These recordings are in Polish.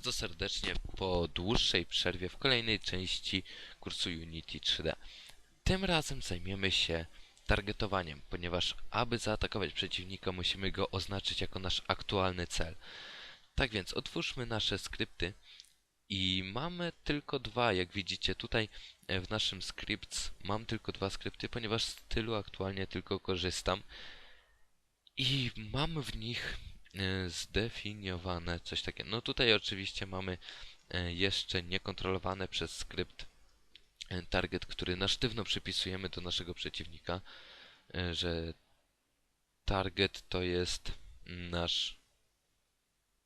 Bardzo serdecznie po dłuższej przerwie w kolejnej części kursu Unity 3D. Tym razem zajmiemy się targetowaniem, ponieważ aby zaatakować przeciwnika musimy go oznaczyć jako nasz aktualny cel. Tak więc otwórzmy nasze skrypty i mamy tylko dwa, jak widzicie tutaj e, w naszym scripts mam tylko dwa skrypty, ponieważ z tylu aktualnie tylko korzystam i mam w nich zdefiniowane coś takiego. No tutaj oczywiście mamy e, jeszcze niekontrolowane przez skrypt e, target, który na sztywno przypisujemy do naszego przeciwnika, e, że target to jest nasz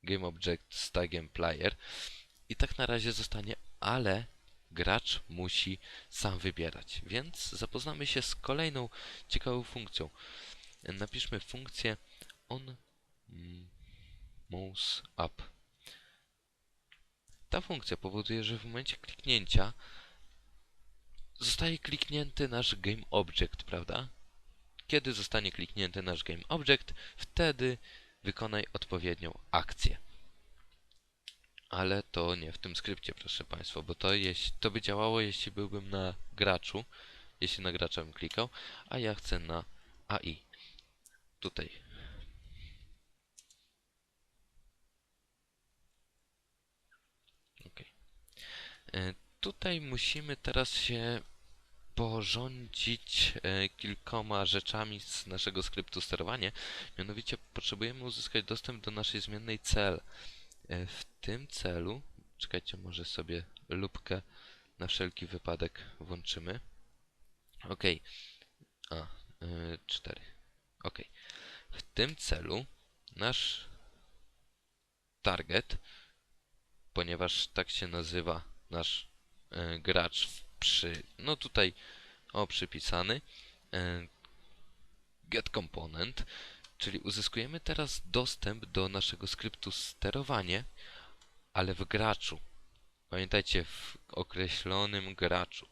GameObject z tagiem player i tak na razie zostanie, ale gracz musi sam wybierać. Więc zapoznamy się z kolejną ciekawą funkcją. E, Napiszmy funkcję on mouse up. Ta funkcja powoduje, że w momencie kliknięcia zostaje kliknięty nasz GameObject, prawda? Kiedy zostanie kliknięty nasz GameObject, wtedy wykonaj odpowiednią akcję. Ale to nie w tym skrypcie, proszę Państwa, bo to, jeś, to by działało, jeśli byłbym na graczu, jeśli na gracza bym klikał, a ja chcę na AI. Tutaj. Ok. Tutaj musimy teraz się porządzić e, kilkoma rzeczami z naszego skryptu sterowanie. Mianowicie potrzebujemy uzyskać dostęp do naszej zmiennej cel. E, w tym celu, czekajcie, może sobie lubkę na wszelki wypadek włączymy. Ok. A, y, 4. Ok. W tym celu nasz target, ponieważ tak się nazywa nasz e, gracz przy, no tutaj o przypisany, e, get component, czyli uzyskujemy teraz dostęp do naszego skryptu sterowanie, ale w graczu. Pamiętajcie, w określonym graczu.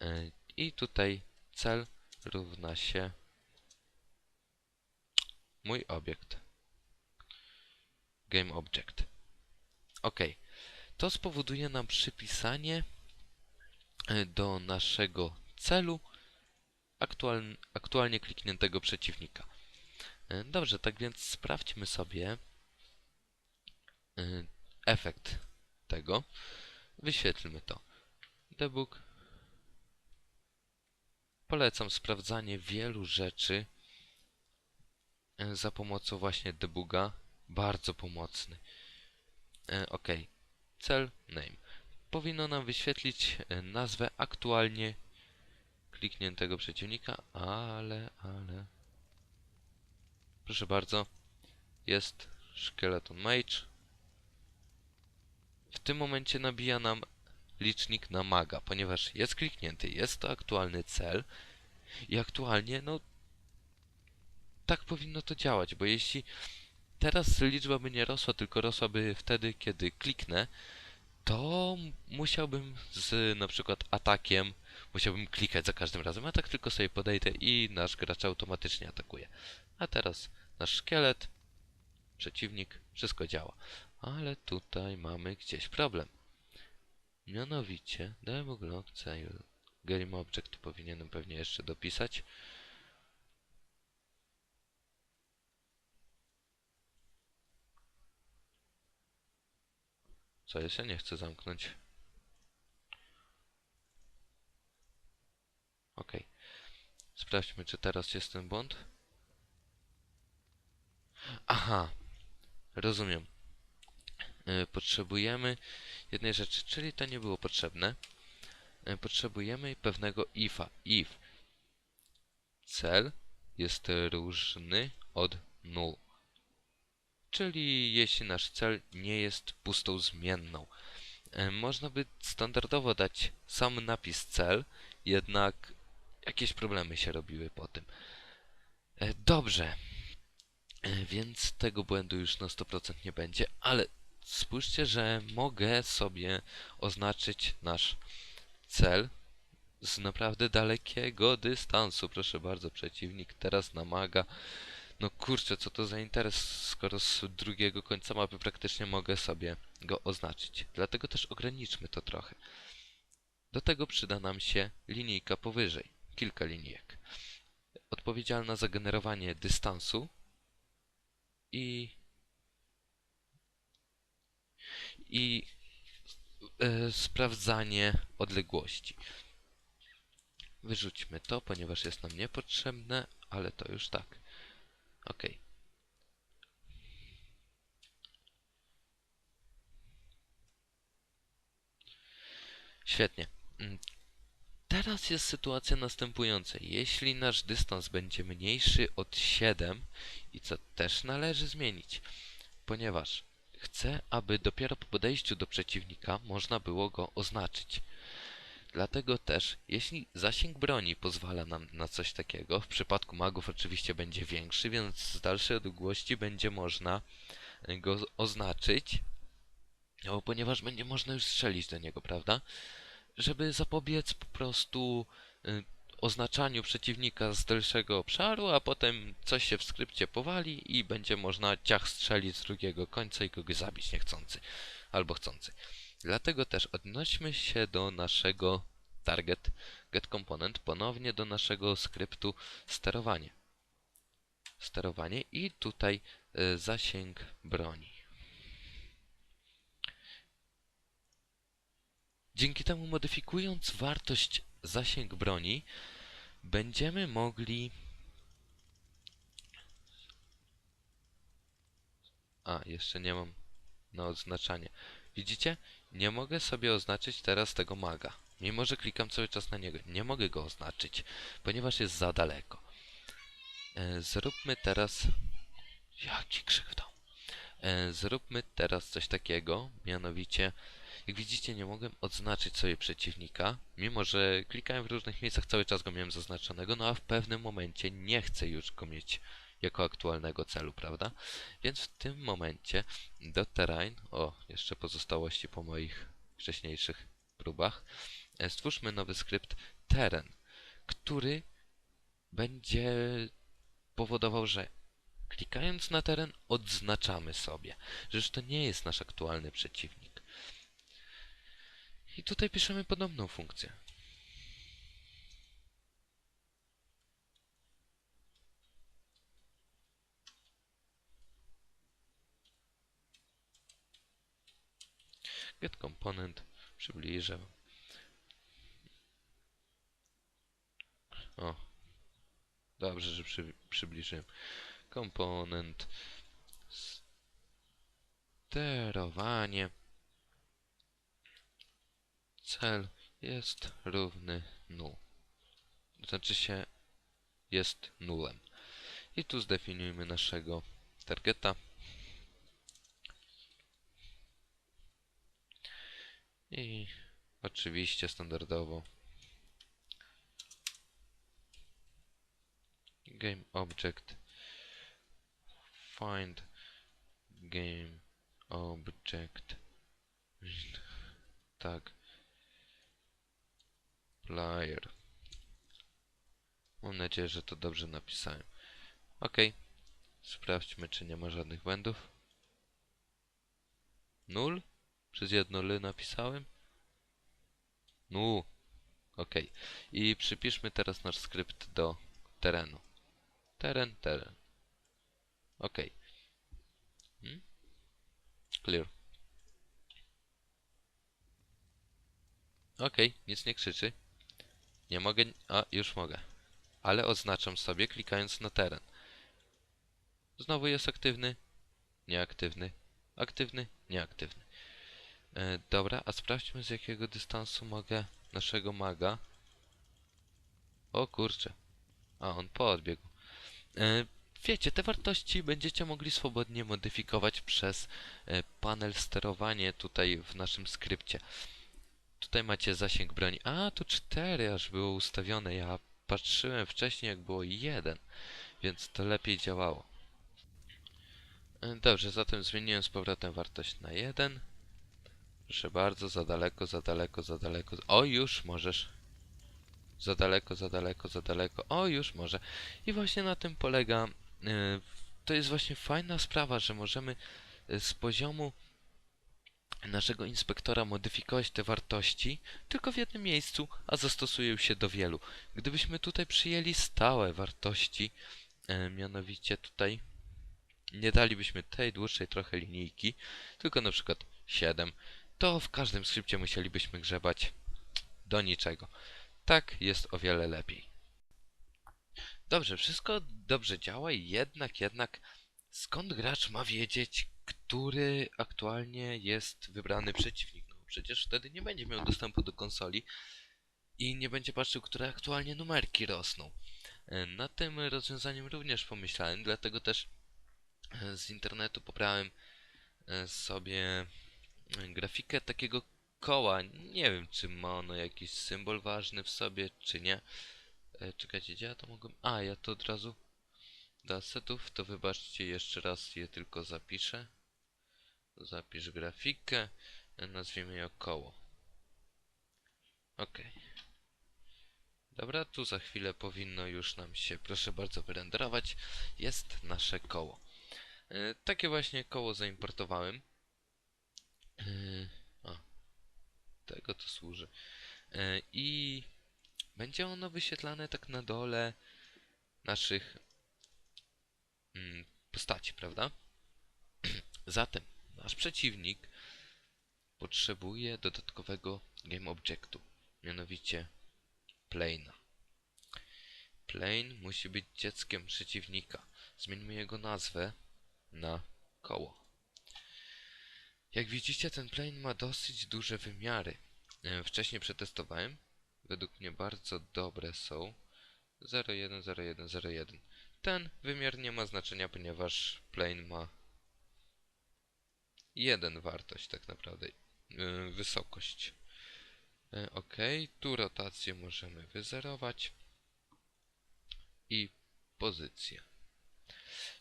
E, I tutaj cel równa się mój obiekt. Game object. Ok. To spowoduje nam przypisanie e, do naszego celu aktual, aktualnie klikniętego przeciwnika. E, Dobrze, tak więc sprawdźmy sobie e, efekt tego. Wyświetlmy to. Debug. Polecam sprawdzanie wielu rzeczy za pomocą właśnie debuga. Bardzo pomocny. Ok. Cel, name. Powinno nam wyświetlić e, nazwę aktualnie klikniętego przeciwnika, ale, ale... Proszę bardzo, jest Skeleton Mage. W tym momencie nabija nam licznik na maga, ponieważ jest kliknięty, jest to aktualny cel i aktualnie, no, tak powinno to działać, bo jeśli teraz liczba by nie rosła, tylko rosłaby wtedy, kiedy kliknę, to musiałbym z na przykład atakiem, musiałbym klikać za każdym razem, a tak tylko sobie podejdę i nasz gracz automatycznie atakuje. A teraz nasz szkielet, przeciwnik, wszystko działa. Ale tutaj mamy gdzieś problem. Mianowicie, debug log cell game object powinienem pewnie jeszcze dopisać. Co? Ja nie chcę zamknąć. Ok. Sprawdźmy, czy teraz jest ten błąd. Aha. Rozumiem. E, Potrzebujemy jednej rzeczy, czyli to nie było potrzebne. E, Potrzebujemy pewnego ifa. If cel jest różny od null. Czyli jeśli nasz cel nie jest pustą zmienną. E, Można by standardowo dać sam napis cel, jednak jakieś problemy się robiły po tym. E, Dobrze. E, Więc tego błędu już na 100% nie będzie, ale spójrzcie, że mogę sobie oznaczyć nasz cel z naprawdę dalekiego dystansu. Proszę bardzo, przeciwnik teraz namaga No kurczę, co to za interes, skoro z drugiego końca mapy praktycznie mogę sobie go oznaczyć. Dlatego też ograniczmy to trochę. Do tego przyda nam się linijka powyżej, kilka linijek. Odpowiedzialna za generowanie dystansu i i e, sprawdzanie odległości. Wyrzućmy to, ponieważ jest nam niepotrzebne, ale to już tak. Ok. Świetnie. Mm, Teraz jest sytuacja następująca. Jeśli nasz dystans będzie mniejszy od 7, i co też należy zmienić, ponieważ chcę, aby dopiero po podejściu do przeciwnika można było go oznaczyć. Dlatego też, jeśli zasięg broni pozwala nam na coś takiego, w przypadku magów oczywiście będzie większy, więc z dalszej odległości będzie można go z- oznaczyć, no, ponieważ będzie można już strzelić do niego, prawda? Żeby zapobiec po prostu y, oznaczaniu przeciwnika z dalszego obszaru, a potem coś się w skrypcie powali i będzie można ciach strzelić z drugiego końca i kogoś zabić niechcący albo chcący. Dlatego też odnośmy się do naszego target get component, ponownie do naszego skryptu sterowanie. Sterowanie i tutaj y, zasięg broni. Dzięki temu modyfikując wartość zasięg broni, będziemy mogli... A, jeszcze nie mam na oznaczanie. Widzicie? Nie mogę sobie oznaczyć teraz tego maga. Mimo, że klikam cały czas na niego. Nie mogę go oznaczyć, ponieważ jest za daleko. E, zróbmy teraz... Jaki krzyk w domu. E, zróbmy teraz coś takiego, mianowicie... Jak widzicie, nie mogłem odznaczyć sobie przeciwnika, mimo że klikałem w różnych miejscach, cały czas go miałem zaznaczonego, no a w pewnym momencie nie chcę już go mieć jako aktualnego celu, prawda? Więc w tym momencie do terrain, o, jeszcze pozostałości po moich wcześniejszych próbach, e, stwórzmy nowy skrypt teren, który będzie powodował, że klikając na teren odznaczamy sobie, że już to nie jest nasz aktualny przeciwnik. I tutaj piszemy podobną funkcję. Get component, przybliżę. O, dobrze, że przy, przybliżyłem. Komponent, sterowanie, cel jest równy null. Znaczy się jest nulem. I tu zdefiniujmy naszego targeta. I oczywiście standardowo. Game object. Find game object. Tak. Player. Mam nadzieję, że to dobrze napisałem. Ok sprawdźmy czy nie ma żadnych błędów. Nul przez jedno ly napisałem? Nu. Ok i przypiszmy teraz nasz skrypt do terenu. Teren, teren. Ok hmm? clear. Ok nic nie krzyczy. Nie mogę, a już mogę. Ale oznaczam sobie klikając na teren. Znowu jest aktywny? Nieaktywny. Aktywny, nieaktywny E, dobra, a sprawdźmy z jakiego dystansu mogę naszego maga. O kurczę. A, on podbiegł. E, wiecie, te wartości będziecie mogli swobodnie modyfikować przez e, panel sterowanie tutaj w naszym skrypcie. Tutaj macie zasięg broni. A, tu 4 aż było ustawione. Ja patrzyłem wcześniej jak było 1, więc to lepiej działało. E, Dobrze, zatem zmieniłem z powrotem wartość na 1. Proszę bardzo, za daleko, za daleko, za daleko. O, już możesz. Za daleko, za daleko, za daleko. O, już może. I właśnie na tym polega e, to jest właśnie fajna sprawa, że możemy e, z poziomu naszego inspektora modyfikować te wartości tylko w jednym miejscu, a zastosują się do wielu. Gdybyśmy tutaj przyjęli stałe wartości, e, mianowicie tutaj nie dalibyśmy tej dłuższej trochę linijki, tylko na przykład 7, to w każdym skrypcie musielibyśmy grzebać do niczego. Tak jest o wiele lepiej. Dobrze, wszystko dobrze działa i jednak, jednak skąd gracz ma wiedzieć, który aktualnie jest wybrany przeciwnik? No przecież wtedy nie będzie miał dostępu do konsoli i nie będzie patrzył, które aktualnie numerki rosną. Nad tym rozwiązaniem również pomyślałem, dlatego też e, z internetu pobrałem e, sobie grafikę takiego koła. Nie wiem, czy ma ono jakiś symbol ważny w sobie, czy nie. E, Czekajcie, gdzie ja to mogłem... A, ja to od razu do asetów, to wybaczcie, jeszcze raz je tylko zapiszę. Zapisz grafikę, nazwijmy ją koło. Ok. Dobra, tu za chwilę powinno już nam się, proszę bardzo, wyrenderować. Jest nasze koło. E, takie właśnie koło zaimportowałem. A, tego to służy. E, I będzie ono wyświetlane tak na dole naszych mm, postaci, prawda? Zatem nasz przeciwnik potrzebuje dodatkowego game objectu, mianowicie plane'a. Plane musi być dzieckiem przeciwnika. Zmieńmy jego nazwę na koło. Jak widzicie, ten plane ma dosyć duże wymiary. E, Wcześniej przetestowałem. Według mnie bardzo dobre są. 0,1, Ten wymiar nie ma znaczenia, ponieważ plane ma jeden wartość tak naprawdę. Yy, wysokość. Yy, ok, tu rotację możemy wyzerować. I pozycję.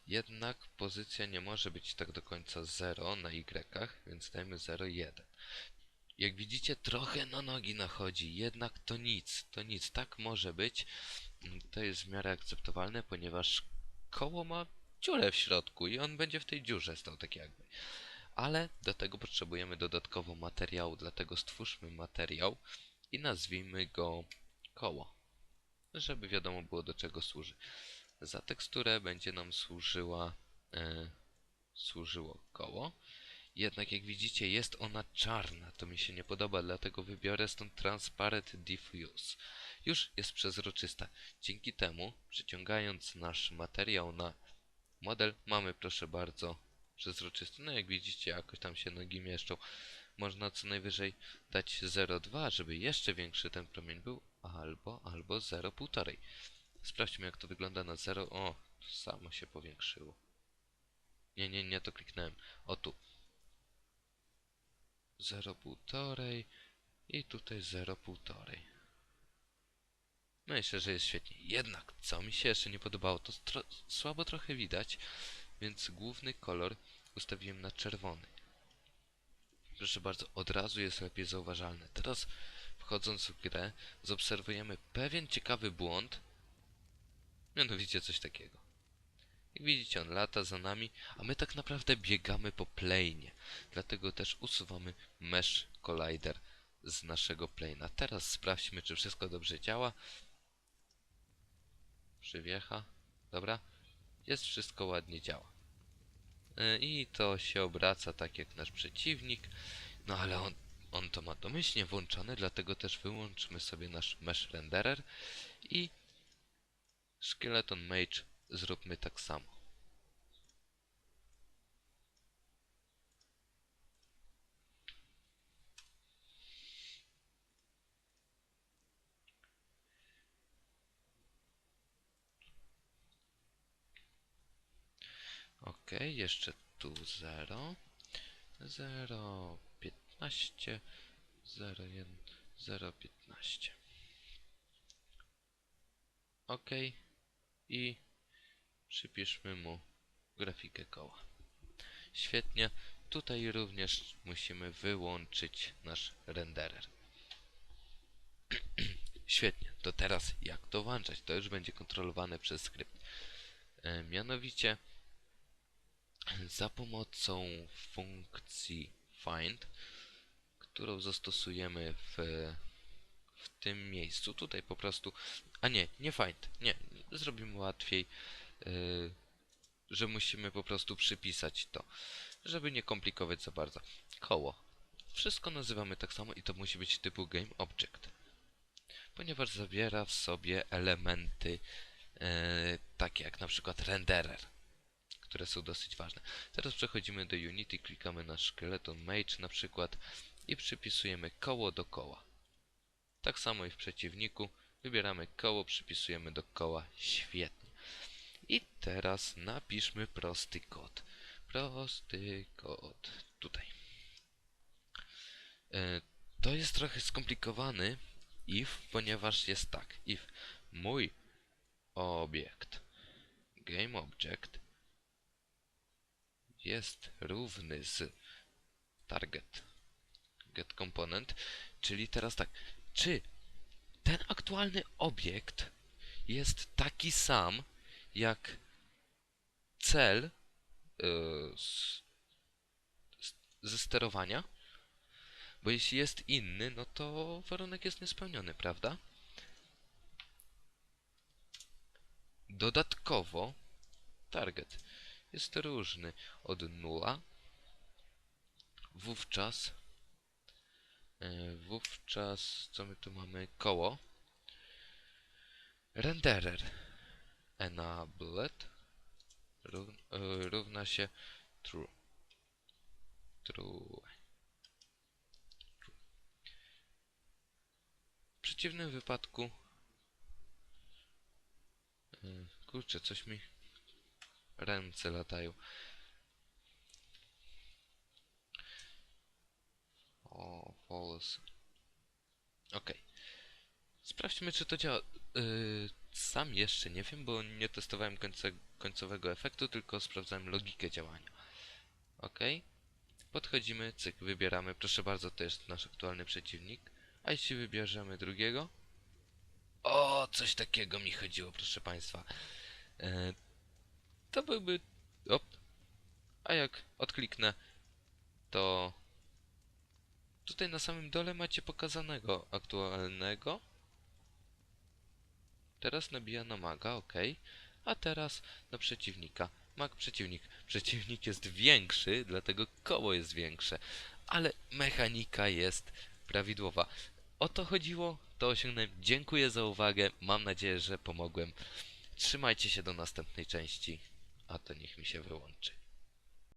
Jednak pozycja nie może być tak do końca 0 na Y, więc dajmy 0,1. Jak widzicie, trochę na nogi nachodzi, jednak to nic, to nic, tak może być. To jest w miarę akceptowalne, ponieważ koło ma dziurę w środku i on będzie w tej dziurze stał tak jakby. Ale do tego potrzebujemy dodatkowo materiału, dlatego stwórzmy materiał i nazwijmy go koło, żeby wiadomo było do czego służy. Za teksturę będzie nam służyła, e, służyło koło. Jednak jak widzicie jest ona czarna, to mi się nie podoba, dlatego wybiorę stąd Transparent Diffuse. Już jest przezroczysta. Dzięki temu, przyciągając nasz materiał na model, mamy proszę bardzo przezroczysty. No jak widzicie, jakoś tam się nogi mieszczą. Można co najwyżej dać 0,2, żeby jeszcze większy ten promień był, albo, albo 0,5. Sprawdźmy jak to wygląda na 0. O, to samo się powiększyło. Nie, nie, nie, to kliknąłem. O tu. 0,5 i tutaj 0,5. Myślę, że jest świetnie. Jednak, co mi się jeszcze nie podobało, to stro- słabo trochę widać, więc główny kolor ustawiłem na czerwony. Proszę bardzo, od razu jest lepiej zauważalny. Teraz, wchodząc w grę, zaobserwujemy pewien ciekawy błąd, mianowicie coś takiego. Jak widzicie, on lata za nami, a my tak naprawdę biegamy po plane'ie. Dlatego też usuwamy Mesh Collider z naszego plane'a. Teraz sprawdźmy, czy wszystko dobrze działa. Przywiecha. Dobra. Jest wszystko ładnie działa. Yy, I to się obraca tak jak nasz przeciwnik. No ale on, on to ma domyślnie włączone, dlatego też wyłączmy sobie nasz Mesh Renderer i Skeleton Mage zróbmy tak samo. Ok, jeszcze tu 0, 0, 15, 0, 1, 0, 15. Ok, i przypiszmy mu grafikę koła. Świetnie, tutaj również musimy wyłączyć nasz renderer. Świetnie, to teraz jak to włączać? To już będzie kontrolowane przez skrypt. E, mianowicie za pomocą funkcji find, którą zastosujemy w, w tym miejscu. Tutaj po prostu. A nie, nie find. Nie, zrobimy łatwiej, yy, że musimy po prostu przypisać to, żeby nie komplikować za bardzo. Koło. Wszystko nazywamy tak samo i to musi być typu GameObject, ponieważ zawiera w sobie elementy e, takie jak na przykład renderer, które są dosyć ważne. Teraz przechodzimy do Unity, klikamy na szkieleton mage na przykład i przypisujemy koło do koła. Tak samo i w przeciwniku, wybieramy koło, przypisujemy do koła, świetnie. I teraz napiszmy prosty kod. Prosty kod. Tutaj. E, to jest trochę skomplikowany if, ponieważ jest tak. If mój obiekt GameObject jest równy z target get component, czyli teraz tak, czy ten aktualny obiekt jest taki sam jak cel yy, z, z, ze sterowania? Bo jeśli jest inny, no to warunek jest niespełniony, prawda? Dodatkowo target jest różny od nula. Wówczas wówczas co my tu mamy? Koło renderer enabled e, równa się true. True. W przeciwnym wypadku e, kurczę, coś mi ręce latają. O, false. Ok. Sprawdźmy, czy to działa. Yy, sam jeszcze nie wiem, bo nie testowałem końce, końcowego efektu, tylko sprawdzałem logikę działania. Ok. Podchodzimy, cyk, wybieramy. Proszę bardzo, to jest nasz aktualny przeciwnik. A jeśli wybierzemy drugiego? O, coś takiego mi chodziło, proszę Państwa. E, to byłby... Op. A jak odkliknę, to... Tutaj na samym dole macie pokazanego aktualnego. Teraz nabija na maga, ok. A teraz na przeciwnika. Mag przeciwnik. Przeciwnik jest większy, dlatego koło jest większe. Ale mechanika jest prawidłowa. O to chodziło, to osiągnąłem. Dziękuję za uwagę. Mam nadzieję, że pomogłem. Trzymajcie się do następnej części, a to niech mi się wyłączy.